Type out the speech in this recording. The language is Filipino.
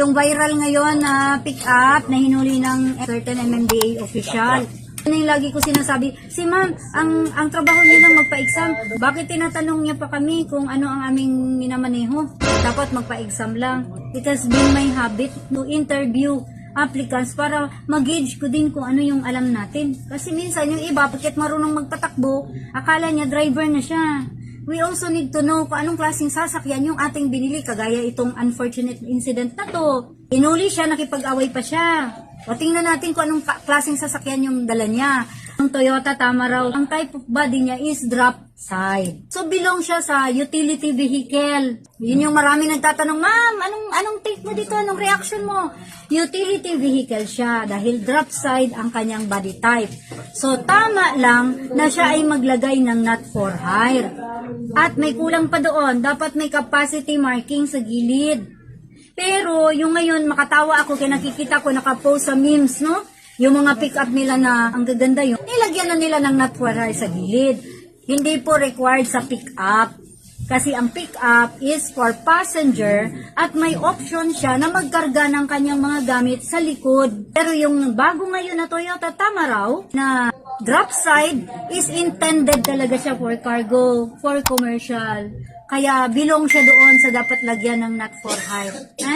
yung viral ngayon na pick up na hinuli ng certain MMDA official. Ano yung lagi ko sinasabi, si ma'am, ang, ang trabaho niya lang magpa-exam. Bakit tinatanong niya pa kami kung ano ang aming minamaneho? Dapat magpa-exam lang. It has been my habit to interview applicants para mag-gauge ko din kung ano yung alam natin. Kasi minsan yung iba, bakit marunong magpatakbo, akala niya driver na siya. We also need to know kung anong klaseng sasakyan yung ating binili, kagaya itong unfortunate incident na to. Inuli siya, nakipag-away pa siya. O tingnan natin kung anong klaseng sasakyan yung dala niya. Ang Toyota Tamaraw, ang type of body niya is drop side. So belong siya sa utility vehicle. Yun yung marami nagtatanong, ma'am, anong, anong take mo dito? Anong reaction mo? Utility vehicle siya dahil drop side ang kanyang body type. So tama lang na siya ay maglagay ng not for hire. At may kulang pa doon, dapat may capacity marking sa gilid. Pero yung ngayon makatawa ako kaya nakikita ko nakapost sa memes, no? Yung mga pick-up nila na ang gaganda yun, nilagyan na nila ng hire sa gilid. Hindi po required sa pick-up. Kasi ang pick-up is for passenger at may option siya na magkarga ng kanyang mga gamit sa likod. Pero yung bago ngayon na Toyota Tamaraw na drop side is intended talaga siya for cargo, for commercial. Kaya bilong siya doon sa dapat lagyan ng not for hire. Eh?